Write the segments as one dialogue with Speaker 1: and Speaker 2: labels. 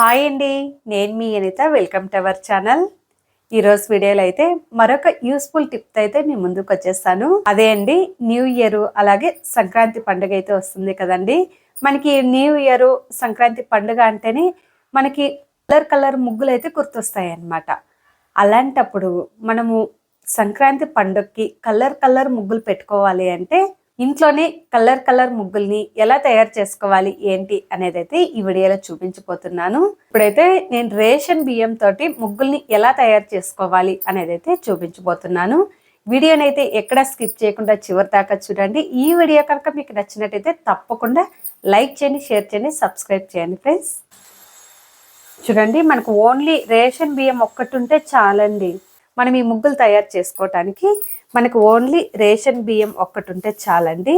Speaker 1: Hi అండి. నేను మీ Anitha. Welcome to our channel. ఈరోజు వీడియోలో అయితే మరొక యూస్ఫుల్ టిప్ అయితే మీ ముందుకు వచ్చేస్తాను. అదే అండి న్యూ ఇయర్ అలాగే సంక్రాంతి పండుగ అయితే వస్తుంది కదండి. మనకి న్యూ ఇయర్ సంక్రాంతి పండుగ అంటేనే మనకి కలర్ కలర్ ముగ్గులు అయితే గుర్తొస్తాయి అన్నమాట అలాంటప్పుడు మనము సంక్రాంతి పండుగకి కలర్ కలర్ ముగ్గులు పెట్టుకోవాలి అంటే ఇంట్లోనే కలర్ కలర్ ముగ్గుల్ని ఎలా తయారు చేసుకోవాలి ఏంటి అనేది అయితే ఈ వీడియోలో చూపించిపోతున్నాను ఇప్పుడైతే నేను రేషన్ బియ్యం తోటి ముగ్గుల్ని ఎలా తయారు చేసుకోవాలి అనేది అయితే చూపించబోతున్నాను. వీడియోని అయితే ఎక్కడ స్కిప్ చేయకుండా చివరి దాకా చూడండి. ఈ వీడియో కనుక మీకు నచ్చినట్టయితే తప్పకుండా లైక్ చేయండి షేర్ చేయండి సబ్స్క్రైబ్ చేయండి ఫ్రెండ్స్. చూడండి మనకు ఓన్లీ రేషన్ బియ్యం ఒక్కటి ఉంటే చాలండి. మనం ఈ ముగ్గులు తయారు చేసుకోవటానికి మనకు ఓన్లీ రేషన్ బియ్యం ఒక్కటి ఉంటే చాలండి.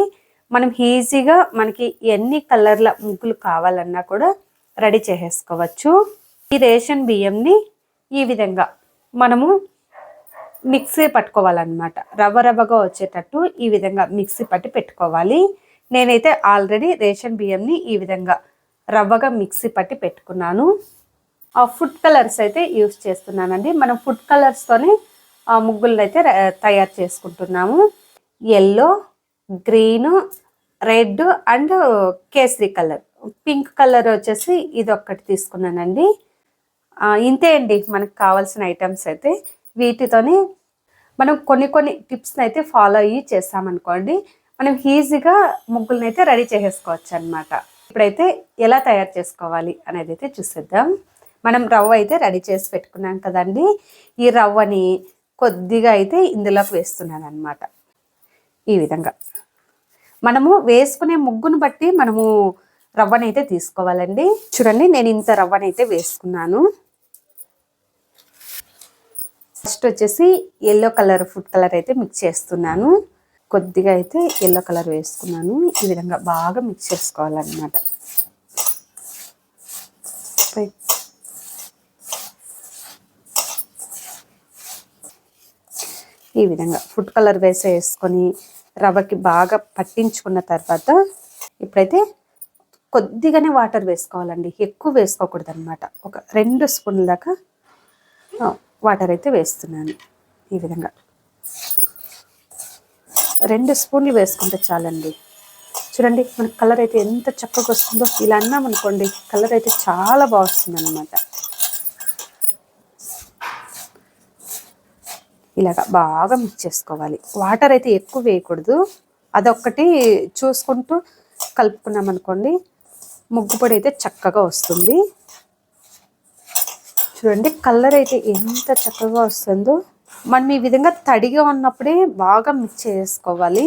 Speaker 1: మనం ఈజీగా మనకి ఎన్ని కలర్ల ముగ్గులు కావాలన్నా కూడా రెడీ చేసేసుకోవచ్చు. ఈ రేషన్ బియ్యంని ఈ విధంగా మనము మిక్సీ పట్టుకోవాలన్నమాట. రవ్వ రవ్వగా వచ్చేటట్టు ఈ విధంగా మిక్సీ పట్టి పెట్టుకోవాలి. నేనైతే ఆల్రెడీ రేషన్ బియ్యంని ఈ విధంగా రవ్వగా మిక్సీ పట్టి పెట్టుకున్నాను. ఆ ఫుడ్ కలర్స్ అయితే యూస్ చేస్తున్నానండి. మనం ఫుడ్ కలర్స్తోనే ముగ్గులను అయితే తయారు చేసుకుంటున్నాము. ఎల్లో గ్రీను రెడ్ అండ్ కేసరి కలర్. పింక్ కలర్ వచ్చేసి ఇది ఒక్కటి తీసుకున్నానండి ఇంతే అండి మనకు కావాల్సిన ఐటమ్స్ అయితే. వీటితోనే మనం కొన్ని కొన్ని టిప్స్ని అయితే ఫాలో అయ్యి చేస్తామనుకోండి మనం ఈజీగా ముగ్గులను అయితే రెడీ చేసేసుకోవచ్చు అనమాట ఇప్పుడైతే ఎలా తయారు చేసుకోవాలి అనేది అయితే చూసేద్దాం. మనం రవ్వ అయితే రెడీ చేసి పెట్టుకున్నాం కదండి. ఈ రవ్వని కొద్దిగా అయితే ఇందులోకి వేస్తున్నాను అనమాట ఈ విధంగా. మనము వేసుకునే ముగ్గును బట్టి మనము రవ్వనైతే అయితే తీసుకోవాలండి. చూడండి నేను ఇంత రవ్వనైతే అయితే వేసుకున్నాను. ఫస్ట్ వచ్చేసి ఎల్లో కలర్ ఫుడ్ కలర్ అయితే మిక్స్ చేస్తున్నాను. కొద్దిగా అయితే ఎల్లో కలర్ వేసుకున్నాను. ఈ విధంగా బాగా మిక్స్ చేసుకోవాలన్నమాట. ఈ విధంగా ఫుడ్ కలర్ వేసి వేసుకొని రవ్వకి బాగా పట్టించుకున్న తర్వాత ఇప్పుడైతే కొద్దిగానే వాటర్ వేసుకోవాలండి. ఎక్కువ వేసుకోకూడదు అనమాట ఒక రెండు స్పూన్ల దాకా వాటర్ అయితే వేస్తున్నాను ఈ విధంగా. రెండు స్పూన్లు వేసుకుంటే చాలండి. చూడండి మన కలర్ అయితే ఎంత చక్కగా వస్తుందో. ఇలా అన్నాం అనుకోండి కలర్ అయితే చాలా బాగా వస్తుంది అనమాట ఇలాగ బాగా మిక్స్ చేసుకోవాలి. వాటర్ అయితే ఎక్కువ వేయకూడదు. అదొక్కటి చూసుకుంటూ కలుపుకున్నాం అనుకోండి ముగ్గు పొడి అయితే చక్కగా వస్తుంది. చూడండి కలర్ అయితే ఎంత చక్కగా వస్తుందో. మనం ఈ విధంగా తడిగా ఉన్నప్పుడే బాగా మిక్స్ చేసుకోవాలి.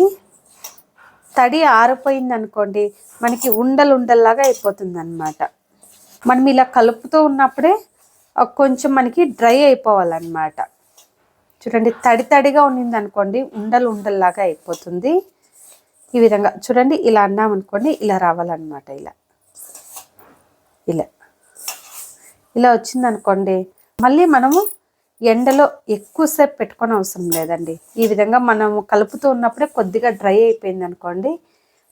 Speaker 1: తడి ఆరిపోయింది అనుకోండి మనకి ఉండలు ఉండల్లాగా అయిపోతుంది అనమాట మనం ఇలా కలుపుతూ ఉన్నప్పుడే కొంచెం మనకి డ్రై అయిపోవాలన్నమాట. చూడండి తడి తడిగా ఉన్నింది అనుకోండి ఉండలు ఉండల్లాగా అయిపోతుంది. ఈ విధంగా చూడండి ఇలా అన్నామనుకోండి ఇలా రావాలన్నమాట ఇలా. ఇలా. ఇలా వచ్చింది అనుకోండి మళ్ళీ మనము ఎండలో ఎక్కువసేపు పెట్టుకొని అవసరం లేదండి. ఈ విధంగా మనము కలుపుతూ ఉన్నప్పుడే కొద్దిగా డ్రై అయిపోయింది అనుకోండి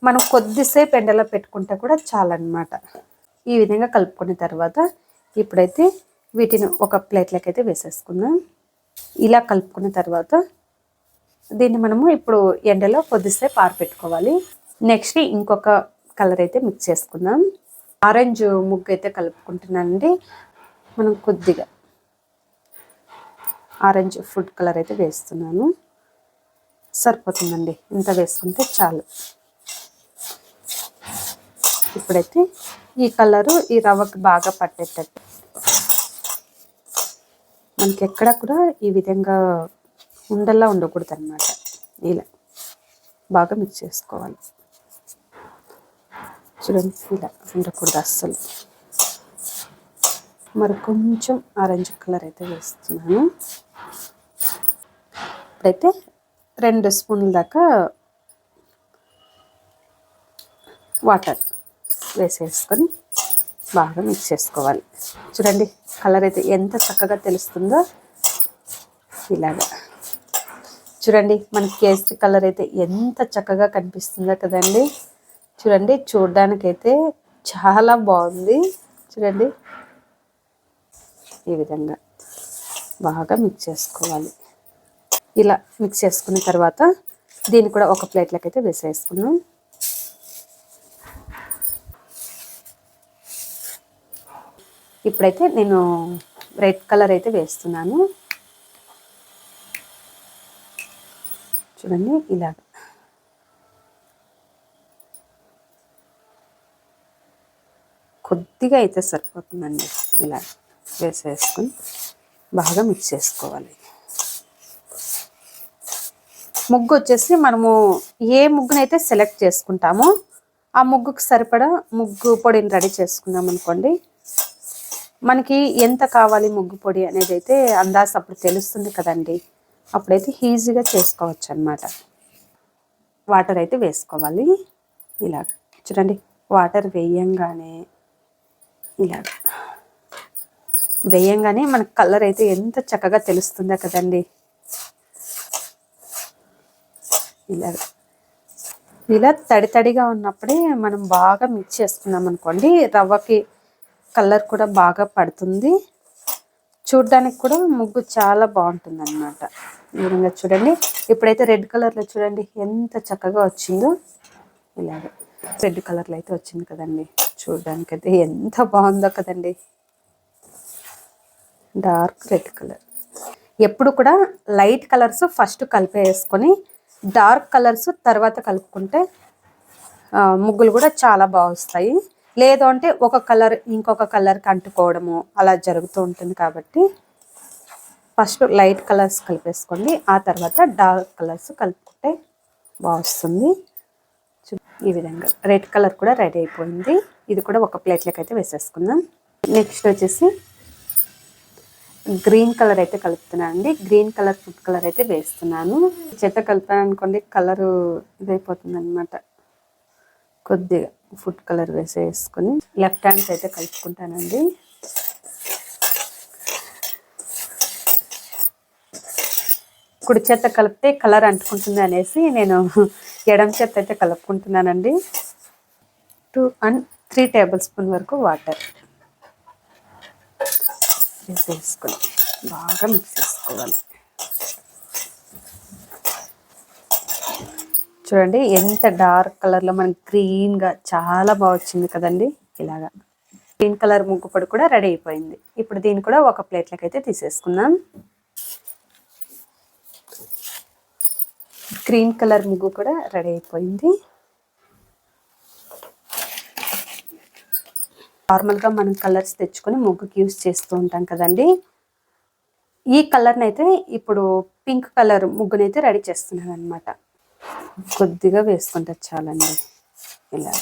Speaker 1: మనం కొద్దిసేపు ఎండలో పెట్టుకుంటే కూడా చాలన్నమాట. ఈ విధంగా కలుపుకున్న తర్వాత ఇప్పుడైతే వీటిని ఒక ప్లేట్లోకి అయితే వేసేసుకుందాం. ఇలా కలుపుకున్న తర్వాత దీన్ని మనము ఇప్పుడు ఎండలో కొద్దిసేపు ఆరపెట్టుకోవాలి. నెక్స్ట్ ఇంకొక కలర్ అయితే మిక్స్ చేసుకుందాం. ఆరెంజ్ ముగ్గు అయితే కలుపుకుంటున్నానండి. మనం కొద్దిగా ఆరెంజ్ ఫుడ్ కలర్ అయితే వేస్తున్నాను. సరిపోతుందండి. ఇంత వేసుకుంటే చాలు. ఇప్పుడైతే ఈ కలరు ఈ రవ్వకి బాగా పట్టేటట్టు మనకి ఎక్కడ కూడా ఈ విధంగా ఉండల్లా ఉండకూడదు అనమాట ఇలా బాగా మిక్స్ చేసుకోవాలి. చూడండి ఇలా ఉండకూడదు అస్సలు. మరి కొంచెం ఆరెంజ్ కలర్ అయితే వేస్తున్నాను. ఇప్పుడైతే రెండు స్పూన్ల దాకా వాటర్ వేసేసుకొని బాగా మిక్స్ చేసుకోవాలి. చూడండి కలర్ అయితే ఎంత చక్కగా తెలుస్తుందో ఇలాగా. చూడండి మన కేసరి కలర్ అయితే ఎంత చక్కగా కనిపిస్తుందో కదండి. చూడండి చూడడానికైతే చాలా బాగుంది. చూడండి ఈ విధంగా బాగా మిక్స్ చేసుకోవాలి. ఇలా మిక్స్ చేసుకున్న తర్వాత దీన్ని కూడా ఒక ప్లేట్లోకి అయితే వేసేసుకున్నాం ఇప్పుడైతే నేను రెడ్ కలర్ అయితే వేస్తున్నాను. చూడండి ఇలా. కొద్దిగా అయితే సరిపోతుందండి ఇలా వేసేసుకొని బాగా మిక్స్ చేసుకోవాలి. ముగ్గు వచ్చేసి మనము ఏ ముగ్గునైతే సెలెక్ట్ చేసుకుంటామో ఆ ముగ్గుకు సరిపడా ముగ్గు పొడిని రెడీ చేసుకున్నాం అనుకోండి మనకి ఎంత కావాలి ముగ్గు పొడి అనేది అయితే అందాజ అప్పుడు తెలుస్తుంది కదండి. అప్పుడైతే ఈజీగా చేసుకోవచ్చు అనమాట వాటర్ అయితే వేసుకోవాలి. ఇలాగ చూడండి వాటర్ వేయంగానే ఇలాగ వేయంగానే మనకు కలర్ అయితే ఎంత చక్కగా తెలుస్తుందో కదండి. ఇలాగ ఇలా తడి తడిగా ఉన్నప్పుడే మనం బాగా మిక్స్ చేసుకున్నాం అనుకోండి రవ్వకి కలర్ కూడా బాగా పడుతుంది. చూడ్డానికి కూడా ముగ్గు చాలా బాగుంటుంది అనమాట ఈ విధంగా చూడండి. ఇప్పుడైతే రెడ్ కలర్లో చూడండి ఎంత చక్కగా వచ్చిందో. ఇలాగ రెడ్ కలర్లో అయితే వచ్చింది కదండి. చూడడానికి అయితే ఎంత బాగుందో కదండి. Dark red colour. ఎప్పుడు కూడా లైట్ కలర్స్ ఫస్ట్ కలిపేసుకొని డార్క్ కలర్స్ తర్వాత కలుపుకుంటే ముగ్గులు కూడా చాలా బాగా వస్తాయి. లేదు అంటే ఒక కలర్ ఇంకొక కలర్కి అంటుకోవడము అలా జరుగుతూ ఉంటుంది కాబట్టి ఫస్ట్ లైట్ కలర్స్ కలిపేసుకోండి ఆ తర్వాత డార్క్ కలర్స్ కలుపుకుంటే బాగుస్తుంది. ఈ విధంగా. రెడ్ కలర్ కూడా రెడీ అయిపోయింది. ఇది కూడా ఒక ప్లేట్లోకి అయితే వేసేసుకుందాం. నెక్స్ట్ వచ్చేసి గ్రీన్ కలర్ అయితే కలుపుతున్నాను అండి. గ్రీన్ కలర్ ఫుడ్ కలర్ అయితే వేస్తున్నాను. చెత్త కలిపాను అనుకోండి కలరు ఇదైపోతుంది అనమాట కొద్దిగా. ఫుడ్ కలర్ వేసేసుకుని లెఫ్ట్ హ్యాండ్స్ అయితే కలుపుకుంటానండి. కుడి చేత కలిపితే కలర్ అంటుకుంటుంది అనేసి నేను ఎడం చేత అయితే కలుపుకుంటున్నానండి. Two and three tablespoon వరకు వాటర్ వేసేసుకుని బాగా మిక్స్ చేసుకోవాలి. చూడండి ఎంత డార్క్ కలర్లో మనకి గ్రీన్గా చాలా బాగా వచ్చింది కదండి. ఇలాగా గ్రీన్ కలర్ ముగ్గు పొడి కూడా రెడీ అయిపోయింది. ఇప్పుడు దీన్ని కూడా ఒక ప్లేట్లోకి అయితే తీసేసుకుందాం. గ్రీన్ కలర్ ముగ్గు కూడా రెడీ అయిపోయింది. నార్మల్గా మనం కలర్స్ తెచ్చుకొని ముగ్గుకి యూస్ చేస్తూ ఉంటాం కదండి. ఈ కలర్ని అయితే ఇప్పుడు పింక్ కలర్ ముగ్గునైతే రెడీ చేస్తున్నాను అనమాట కొద్దిగా వేసుకుంటే చాలండి. ఇలా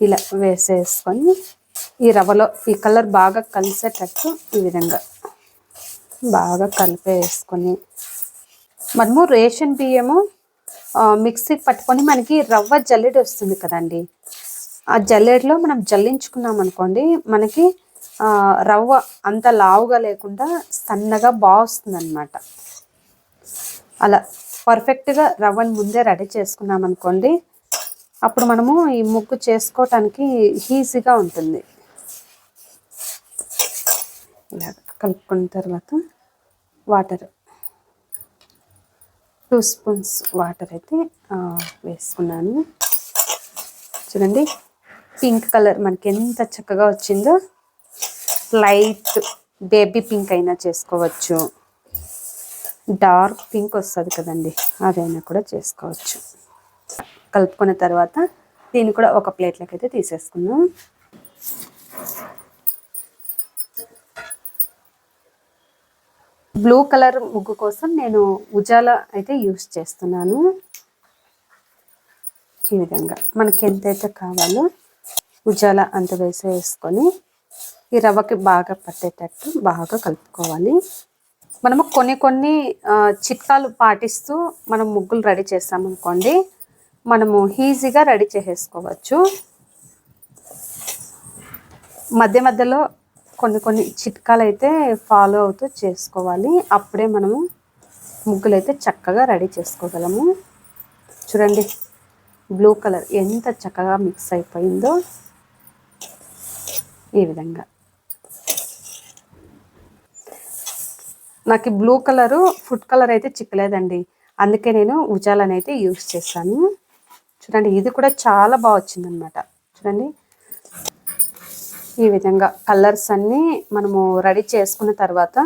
Speaker 1: ఇలా వేసేసుకొని ఈ రవ్వలో ఈ కలర్ బాగా కలిసేటట్టు ఈ విధంగా బాగా కలిపేసుకొని మనము రేషన్ బియ్యము మిక్సీకి పట్టుకొని మనకి రవ్వ జల్లెడ వస్తుంది కదండి. ఆ జల్లెడలో మనం జల్లించుకున్నాం అనుకోండి మనకి రవ్వ అంత లావుగా లేకుండా సన్నగా బాగా వస్తుంది అలా పర్ఫెక్ట్గా రవ్వని ముందే రెడీ చేసుకున్నాం అనుకోండి అప్పుడు మనము ఈ ముగ్గు చేసుకోవటానికి ఈజీగా ఉంటుంది. ఇలా కలుపుకున్న తర్వాత వాటర్ టూ స్పూన్స్ వాటర్ అయితే వేసుకున్నాను. చూడండి పింక్ కలర్ మనకి ఎంత చక్కగా వచ్చిందో లైట్ బేబీ పింక్ అయినా చేసుకోవచ్చు. డార్క్ పింక్ వస్తుంది కదండి అదైనా కూడా చేసుకోవచ్చు. కలుపుకున్న తర్వాత దీన్ని కూడా ఒక ప్లేట్లోకి అయితే తీసేసుకుందాం. బ్లూ కలర్ ముగ్గు కోసం నేను ఉజాల అయితే యూస్ చేస్తున్నాను. ఈ విధంగా మనకి ఎంతైతే కావాలో ఉజాల అంత వేసేసుకొని ఈ రవ్వకి బాగా పట్టేటట్టు బాగా కలుపుకోవాలి. మనము కొన్ని కొన్ని చిట్కాలు పాటిస్తూ మనం ముగ్గులు రెడీ చేస్తామనుకోండి మనము ఈజీగా రెడీ చేసేసుకోవచ్చు. మధ్య మధ్యలో కొన్ని కొన్ని చిట్కాలు అయితే ఫాలో అవుతూ చేసుకోవాలి. అప్పుడే మనము ముగ్గులు అయితే చక్కగా రెడీ చేసుకోగలము. చూడండి బ్లూ కలర్ ఎంత చక్కగా మిక్స్ అయిపోయిందో ఈ విధంగా. నాకు బ్లూ కలరు ఫుడ్ కలర్ అయితే చిక్కలేదండి. అందుకే నేను ఉజాలని అయితే యూస్ చేశాను చూడండి ఇది కూడా చాలా బాగా వచ్చిందనమాట చూడండి. ఈ విధంగా కలర్స్ అన్నీ మనము రెడీ చేసుకున్న తర్వాత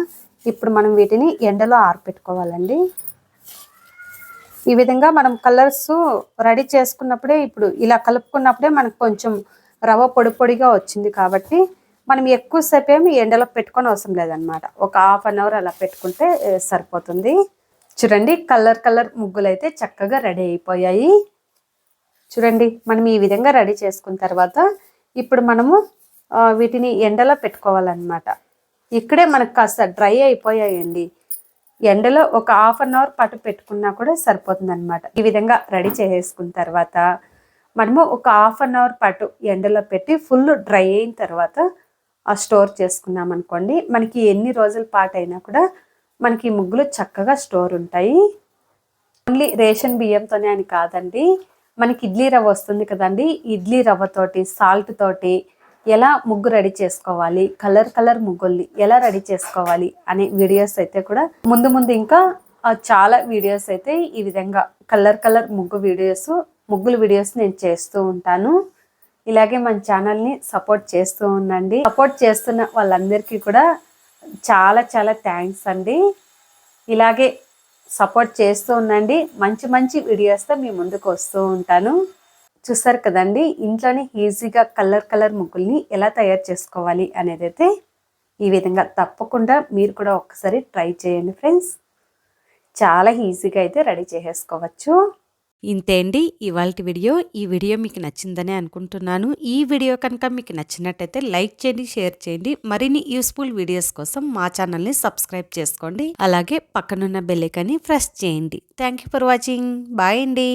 Speaker 1: ఇప్పుడు మనం వీటిని ఎండలో ఆరపెట్టుకోవాలండి. ఈ విధంగా మనం కలర్స్ రెడీ చేసుకున్నప్పుడే ఇప్పుడు ఇలా కలుపుకున్నప్పుడే మనకు కొంచెం రవ్వ పొడి పొడిగా వచ్చింది కాబట్టి మనం ఎక్కువసేపు ఏమి ఎండలో పెట్టుకొని అవసరం లేదనమాట ఒక హాఫ్ అన్ అవర్ అలా పెట్టుకుంటే సరిపోతుంది. చూడండి కలర్ కలర్ ముగ్గులు అయితే చక్కగా రెడీ అయిపోయాయి. చూడండి మనం ఈ విధంగా రెడీ చేసుకున్న తర్వాత ఇప్పుడు మనము వీటిని ఎండలో పెట్టుకోవాలన్నమాట. ఇక్కడే మనకు కాస్త డ్రై అయిపోయాయండి. ఎండలో ఒక హాఫ్ అన్ అవర్ పాటు పెట్టుకున్నా కూడా సరిపోతుంది అనమాట ఈ విధంగా రెడీ చేసేసుకున్న తర్వాత మనము ఒక హాఫ్ అన్ అవర్ పాటు ఎండలో పెట్టి ఫుల్ డ్రై అయిన తర్వాత స్టోర్ చేసుకున్నాం అనుకోండి మనకి ఎన్ని రోజుల పాటు అయినా కూడా మనకి ముగ్గులు చక్కగా స్టోర్ ఉంటాయి. ఓన్లీ రేషన్ బియ్యంతోనే అని కాదండి మనకి ఇడ్లీ రవ్వ వస్తుంది కదండి ఇడ్లీ రవ్వతోటి సాల్ట్ తోటి ఎలా ముగ్గు రెడీ చేసుకోవాలి కలర్ కలర్ ముగ్గుల్ని ఎలా రెడీ చేసుకోవాలి అనే వీడియోస్ అయితే కూడా ముందు ముందు ఇంకా చాలా వీడియోస్ అయితే ఈ విధంగా కలర్ కలర్ ముగ్గు వీడియోస్ ముగ్గుల వీడియోస్ నేను చేస్తూ ఉంటాను. ఇలాగే మన ఛానల్ని సపోర్ట్ చేస్తూ ఉండండి. సపోర్ట్ చేస్తున్న వాళ్ళందరికీ కూడా చాలా చాలా థ్యాంక్స్ అండి. ఇలాగే సపోర్ట్ చేస్తూ ఉండండి. మంచి మంచి వీడియోస్తో మీ ముందుకు వస్తూ ఉంటాను. చూసారు కదండి ఇంట్లోనే ఈజీగా కలర్ కలర్ ముగ్గుల్ని ఎలా తయారు చేసుకోవాలి అనేది అయితే ఈ విధంగా తప్పకుండా మీరు కూడా ఒక్కసారి ట్రై చేయండి ఫ్రెండ్స్ చాలా ఈజీగా అయితే రెడీ చేసేసుకోవచ్చు.
Speaker 2: ఇంతే అండి ఇవాళ వీడియో ఈ వీడియో మీకు నచ్చిందనే అనుకుంటున్నాను. ఈ వీడియో కనుక మీకు నచ్చినట్టయితే లైక్ చేయండి షేర్ చేయండి. మరిన్ని యూస్ఫుల్ వీడియోస్ కోసం మా ఛానల్ని సబ్స్క్రైబ్ చేసుకోండి. అలాగే పక్కనున్న బెల్ ప్రెస్ చేయండి. Thank you for watching. Bye అండి.